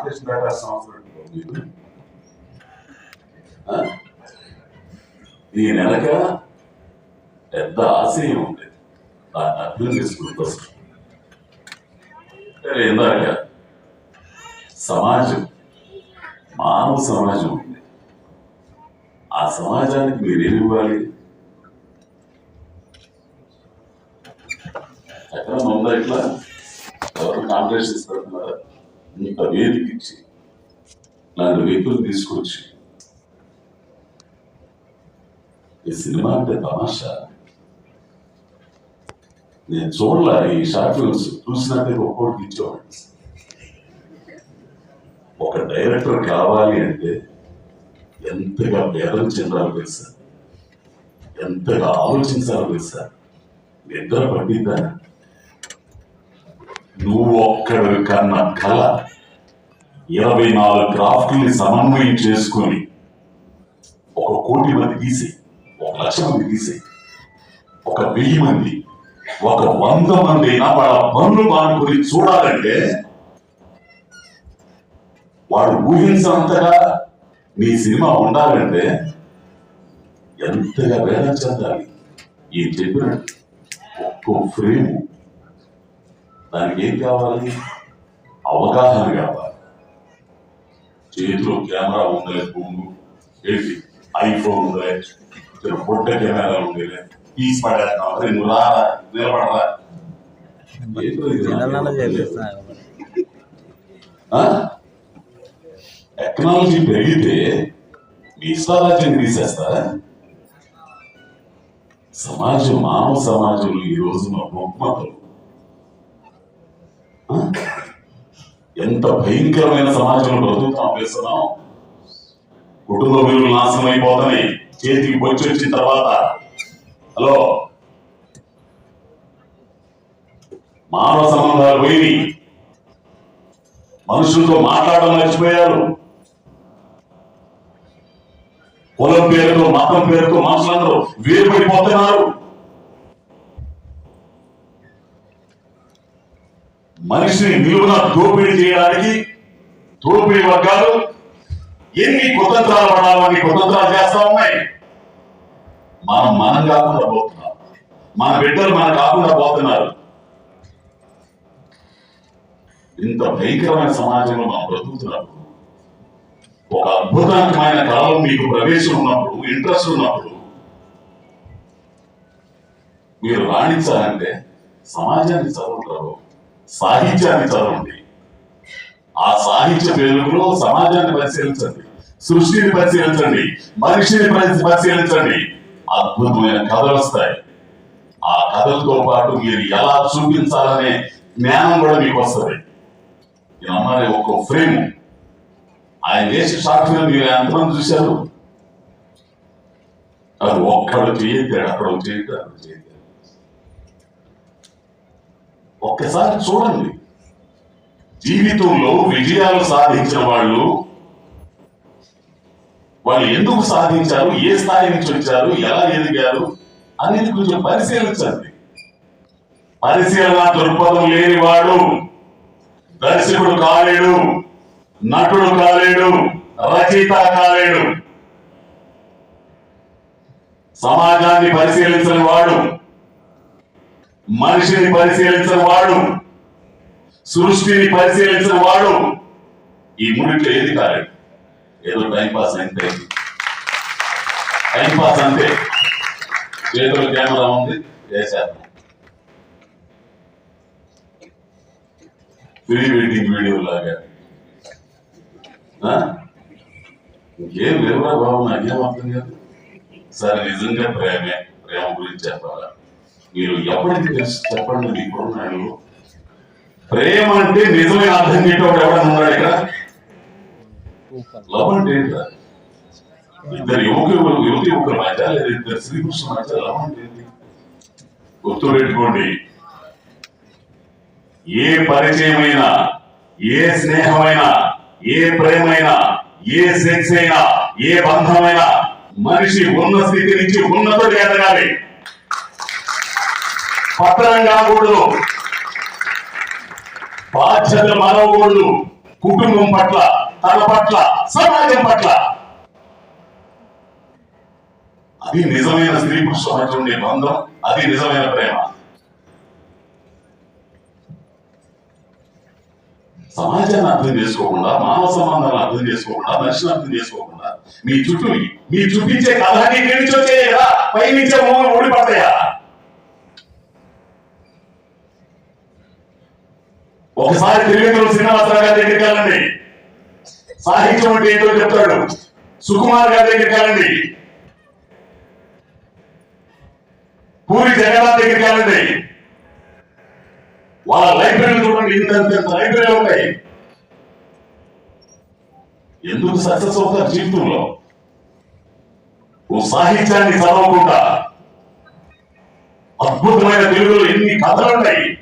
Competition పెట్టాల్సిన అవసరం ఈ నెలక పెద్ద ఆశయం ఉండేది దాన్ని అర్థం చేసుకుని సరే ఇందాక సమాజం మానవ సమాజం ఉంది ఆ సమాజానికి మీరు ఏమి ఇవ్వాలి ఎక్కడ ఉందా ఇట్లా ఎవరు కాంపిటీషన్స్ పెడుతున్నారా ఇంత వేదిక ఇచ్చి ఇలాంటి వ్యక్తులు తీసుకొచ్చి ఈ సినిమా అంటే తమాషా. నేను చూడలే ఈ షార్ట్ ఫిల్మ్స్ చూసినట్టే ఒక్కొక్కటి ఇచ్చేవాడిని. ఒక డైరెక్టర్ కావాలి అంటే ఎంతగా వేదన చెందాలో తెలుసా? ఎంతగా ఆలోచించాలో తెలుసా? నిద్ర పట్టిందా నువ్వు ఒక్కడు కన్న కళ ఇరవై నాలుగు క్రాఫ్ట్ని సమన్వయం చేసుకొని ఒక కోటి మంది తీసి ఒక లక్ష మంది తీసి ఒక వెయ్యి మంది ఒక వంద మంది అయినా వాళ్ళ పనులు మానుకొని చూడాలంటే వాడు ఊహించినంతగా నీ సినిమా ఉండాలంటే ఎంతగా వేదన చెందాలి. ఏం చెప్పినట్టు ఒక్కో ఫ్రేము దానికి ఏం కావాలి? అవగాహన కావాలి. చేతిలో కెమెరా ఉందలే బొంగు ఏంటి? ఐఫోన్ ఉందలే పొట్ట కెమెరా ఉందిలే తీసి పడేస్తాం నువ్వు రారా నిలబడరా? టెక్నాలజీ పెరిగితే ఇష్టారాజ్యం తీసేస్తారా? సమాజం మానవ సమాజంలో ఈ రోజున రుగ్మతలు ఆ? ఎంత భయంకరమైన సమాజంలో బ్రతుకుతాం వేస్తున్నాం కుటుంబ విలువలు నాశనం అయిపోతాయి చేతికి బొచ్చి వచ్చిన తర్వాత. హలో? మానవ సంబంధాలు పోయి మనుషులతో మాట్లాడడం మర్చిపోయారు. కులం పేరుతో మతం పేరుతో మనుషులందరూ వేరుపడిపోతున్నారు మనిషిని నిలువున దోపిడీ చేయడానికి దోపిడీ వర్గాలు ఎన్ని కుతంత్రాలు పడాలని కుతంత్రాలు చేస్తా ఉన్నాయి. మనం మనం కాకుండా పోతున్నాం. మన బిడ్డలు మనం కాకుండా పోతున్నారు. ఇంత భయంకరమైన సమాజంలో మనం బ్రతుకుతున్నప్పుడు ఒక అద్భుతమైన కాలం మీకు ప్రవేశం ఉన్నప్పుడు ఇంట్రెస్ట్ ఉన్నప్పుడు మీరు రాణించాలంటే సమాజాన్ని చదువుతారు సాహిత్యాన్ని చదవండి. ఆ సాహిత్య పేరులో సమాజాన్ని పరిశీలించండి సృష్టిని పరిశీలించండి మనిషిని పరిశీలించండి. అద్భుతమైన కథలు వస్తాయి. ఆ కథలతో పాటు మీరు ఎలా చూపించాలనే జ్ఞానం కూడా మీకు వస్తుంది. ఈ అమ్మాయి ఒక ఫ్రేమ్. ఆయన చేసే షార్ట్ ఫిల్మ్ మీరు ఎంతమంది చూశారు? అది ఒక్కడు చేయద్దాడు అక్కడ చేయద్దు అక్కడ ఒక్కసారి చూడండి. జీవితంలో విజయాలు సాధించిన వాళ్ళు వాళ్ళు ఎందుకు సాధించారు ఏ స్థాయి నుంచి వచ్చారు ఎలా ఎదిగారు అనేది కొంచెం పరిశీలించండి. పరిశీలన దృక్పథం లేనివాడు దర్శకుడు కాలేడు నటుడు కాలేడు రచయిత కాలేడు. సమాజాన్ని పరిశీలించని వాడు మనిషిని పరిశీలించని వాడు సృష్టిని పరిశీలించిన వాడు ఈ మూడింట్లో ఏది కాలేడు ఏదో టైం పాస్ అంతే టైం పాస్ అంతే చేతిలో కెమెరా ఉంది ప్రీ వెడ్డింగ్ వీడియో లాగా. ఆ? ఇంకేం లేవురా బాబు నాకేం అర్థం కాదు. సరే నిజంగా ప్రేమే ప్రేమ గురించి చెప్పాలా? మీరు ఎప్పటికి తెలుసు చెప్పండి మీకున్నాడు ప్రేమ అంటే నిజమైన అర్థం చేయటం ఎవడన్నా ఉన్నాడు ఇక్కడ? లవ్ అంటే ఏంట్రా ఇద్దరు యువకు యువతి యువకుల మధ్య లేదా ఇద్దరు శ్రీకృష్ణ మధ్య లవ్ అంటే ఏంటి? గుర్తు పెట్టుకోండి ఏ పరిచయమైనా ఏ స్నేహమైనా ఏ ప్రేమైనా ఏ సెక్స్ అయినా ఏ బంధమైనా మనిషి ఉన్న స్థితి నుంచి ఉన్నతుడు ఎదగాలి. పత్రం కాకూడదు. బాధ్యత మనవకూడదు కుటుంబం పట్ల తన పట్ల సమాజం పట్ల. అది నిజమైన స్త్రీ పురుషుల మధ్య ఉండే బంధం అది నిజమైన ప్రేమ. సమాజాన్ని అర్థం చేసుకోకుండా మానవ సంబంధాలను అర్థం చేసుకోకుండా మనిషిని అర్థం చేసుకోకుండా మీ చుట్టూ మీ చూపించే కథాన్ని నుంచి వచ్చాయి పై నుంచే మూడు ఊడిపడతాయా? ఒకసారి తెలుగులో శ్రీనివాసరావు గారి దగ్గరికి వెళ్ళండి. సాహిత్యం అంటే ఏంటో చెప్తాడు. సుకుమార్ గారి దగ్గరికి వెళ్ళండి. పూరి జగన్నాథ్ దగ్గరికి వెళ్ళండి. వాళ్ళ లైబ్రరీలు చూడండి. ఇంత లైబ్రరీలు ఇంత ఉంటాయి. ఎందుకు సక్సెస్ అవుతారు జీవితంలో? ఓ సాహిత్యాన్ని చదవకుండా అద్భుతమైన తెలుగులో ఎన్ని కథలు ఉన్నాయి.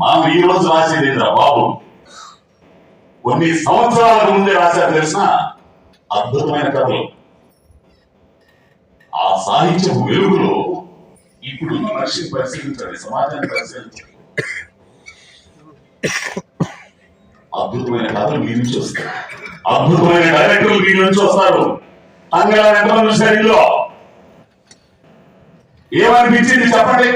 మనం ఈ రోజు రాసేది ఏంద్రా బాబు? కొన్ని సంవత్సరాల ముందే రాశారు తెలిసిన అద్భుతమైన కథలు. ఆ సాహిత్యం వెలుగులో ఇప్పుడు మనిషిని పరిశీలించండి సమాజాన్ని పరిశీలించండి. అద్భుతమైన కథలు మీ నుంచి వస్తాయి. అద్భుతమైన డైరెక్టర్లు మీ నుంచి వస్తారు. అంగళ ఎంతమంది చూశారు ఏమనిపించింది చెప్పండి?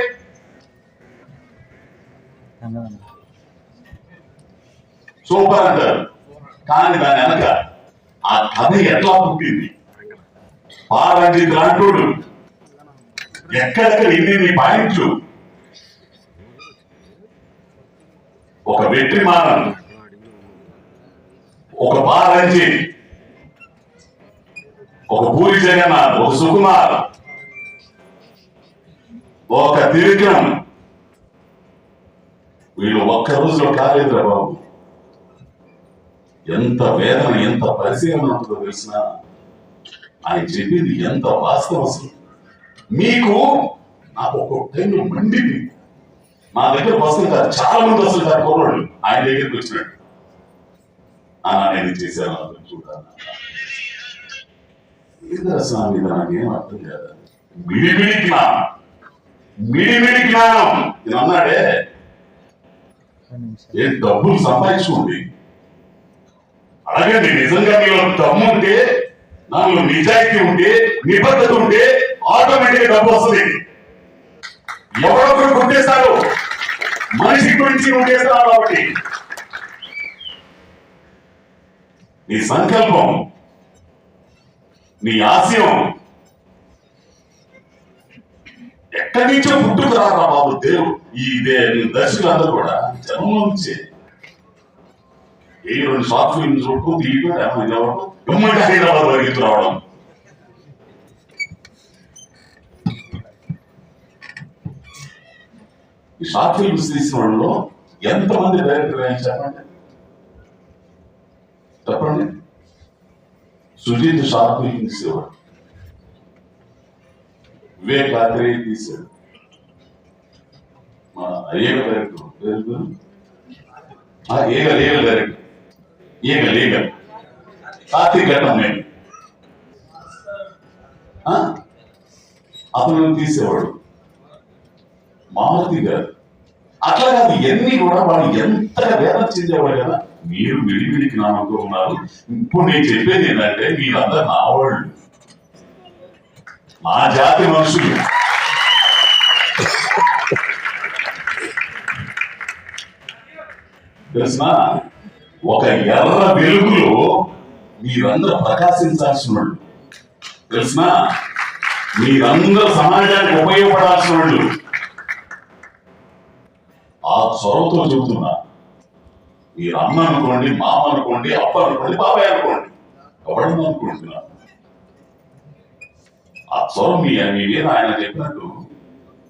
సూపర్ అంటారు. కానీ దాని వెనక ఆ కథ ఎట్లా పుట్టింది? పారంజి దాంటోడు ఎక్కడెక్కడ ఇన్ని పాయింట్లు? ఒక వెట్రిమానం ఒక పారంజి ఒక పూరి జగన్నాథ్ ఒక సుకుమార్ ఒక త్రివిక్రమ్ వీళ్ళు ఒక్క రోజులో కాలేదురా బాబు. ఎంత వేదన ఎంత పరిశీలన ఉంటుందో తెలిసిన ఆయన చెప్పింది ఎంత వాస్తవం అసలు. మీకు నాకు ఒక టైంలో మండింది నా దగ్గర వస్తుంటారు చాలా మంది వస్తుంటారు కుర్రోళ్ళు. ఆయన దగ్గరికి వచ్చినట్టు అలా నేను చేశాను చూడాలి ఏంటో స్వామి నాకేం అర్థం కాదు. మిడిమిడి జ్ఞానం. మిడిమిడి జ్ఞానం. ఇది అన్నాడే ఏ డబ్బులు సంపాదించుకోండి. అడగండి నిజంగా మీలో దమ్ము ఉంటే నాలో నిజాయితీ ఉంటే నిబద్ధత ఉంటే ఆటోమేటిక్ డబ్బు వస్తుంది. ఎవరొకరు కొట్టేస్తారు మనిషి గురించి కొట్టేస్తారు కాబట్టి. నీ సంకల్పం నీ ఆశయం ఎక్కడి నుంచో పుట్టుకురారా బాబు దేవుడు. ఈ దే- దర్శకులందరూ కూడా జన్మలో నుంచే ఏ రెండు షార్ట్ ఫిల్మ్ చుట్టూ తీయటం డ్యామేజ్ అవ్వడం హైదరాబాద్ వరకు రావడం. ఈ షార్ట్ ఫిల్మ్స్ తీసిన వాళ్ళలో ఎంతమంది డైరెక్టర్ అని చెప్పండి? చెప్పండి. సుజిత్ షార్ట్ ఫిల్మ్ తీసేవాడు వివేక్ ఆత్రేయ తీశాడు మన అయ్యేగ డైరెక్టర్ పేరు లీగల్ డైరెక్టర్. ఏగల్ లీగల్. కార్తీక్ ఘటన నేను. అతను తీసేవాడు. మామూలు గారు. అట్లా కాదు ఇవన్నీ కూడా వాళ్ళు ఎంతగా వేదన చెందేవాడు కదా. మీరు విడివిడికి నామంతో ఉన్నారు. ఇప్పుడు నేను చెప్పేది ఏంటంటే మీరందరూ నా వాళ్ళు. మా జాతి మనుషులు. తెలిసిన? ఒక ఎర్ర వెలుగులో మీరందరూ ప్రకాశించాల్సిన వాళ్ళు. తెలిసిన? మీరందరూ సమాజానికి ఉపయోగపడాల్సిన వాళ్ళు. ఆ చొరవతో చెబుతున్నా. మీరు అమ్మ అనుకోండి మామ అనుకోండి అప్ప అనుకోండి బాబాయ్ అనుకోండి. ఎవడన్నా అనుకుంటున్నారు? ఆ మీ మీ ఆయన చెప్పినట్టు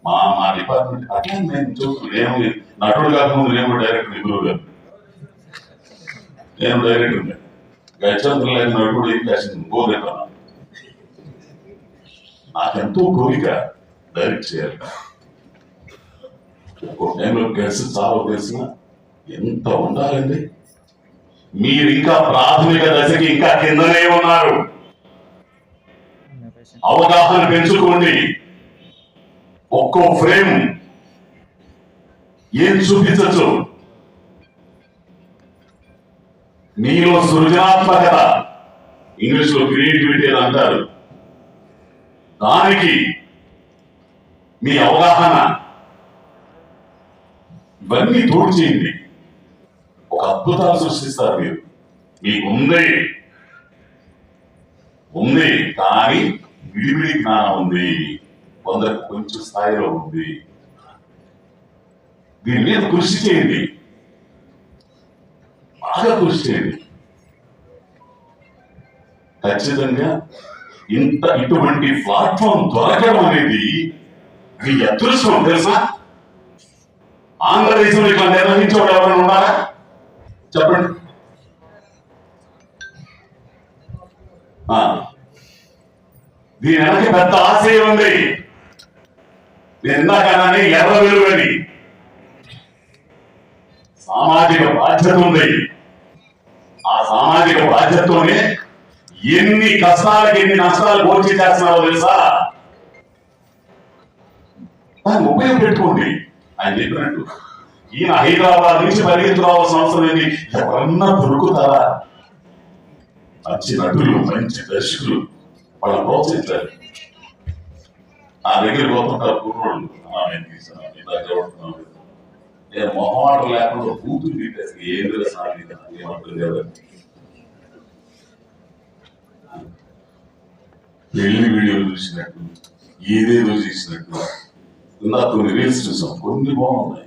మా మా డిపార్ట్మెంట్ అట్లా నేను చూస్తున్నాను నేను నటుడు కాకముందు నేను డైరెక్టర్ గురువు గారు నేను డైరెక్టర్ గచ్చంతులు లేని నటుడు ఏం చేసింది? గోదెక్కన్నా నాకెంతో కోరిక డైరెక్ట్ చేయాలి. ఒక టైంలో కలిసి చాలా తెలిసిన ఎంత ఉండాలండి? మీరు ఇంకా ప్రాథమిక దశకి ఇంకా కిందనే ఉన్నారు. అవగాహన పెంచుకోండి. ఒక్కో ఫ్రేమ్ ఏం చూపించచ్చు? మీలో సృజనాత్మకత. ఇంగ్లీష్లో క్రియేటివిటీ అని అంటారు. దానికి మీ అవగాహన. ఇవన్నీ తోడు చేయండి. ఒక అద్భుతాలు సృష్టిస్తారు మీరు. మీకు ఉంది. ఉంది. కానీ విడివిడి జ్ఞానం ఉంది. కొందరికి కొంచెం స్థాయిలో ఉంది. దీని మీద కృషి చేయండి. బాగా కృషి చేయండి. ఖచ్చితంగా ఇంత ఇటువంటి ప్లాట్ఫామ్ దొరకడం అనేది మీ అదృష్టం తెలుసా? ఆంధ్రదేశంలో ఇట్లా నిర్వహించేవాడు ఎవరైనా ఉన్నారా? చెప్పండి. దీని వెనక పెద్ద ఆశయం ఉంది. నేను ఇందాకనే ఎర్ర వెలుగని. సామాజిక బాధ్యత ఉంది. ఆ సామాజిక బాధ్యతతోనే ఎన్ని కష్టాలకి ఎన్ని నష్టాలు పోటీ చేస్తున్నావో తెలుసా? దాన్ని ఉపయోగపెట్టుకోండి. ఆయన చెప్పినట్టు. ఈయన హైదరాబాద్ నుంచి పరిగెత్తు రావాల్సిన అవసరం ఏంటి? ఎవరన్నా దొరుకుతారా? మంచి నటులు మంచి దర్శకులు. వాళ్ళని ప్రోత్సహించాలి ఆ దగ్గర పోతుంటారు కుర్రోళ్ళు నేను తీసాను, ఇలా చూడుతున్నాను." నేను మొహమాట లేకుండా కూతురు తీసేసి ఏదో సాగి ఏమంటుంది పెళ్ళి వీడియోలు చూసినట్టు ఏదేదో చూసినట్టు. ఇందాక కొన్ని రీల్స్ చూసాం. కొన్ని బాగున్నాయి.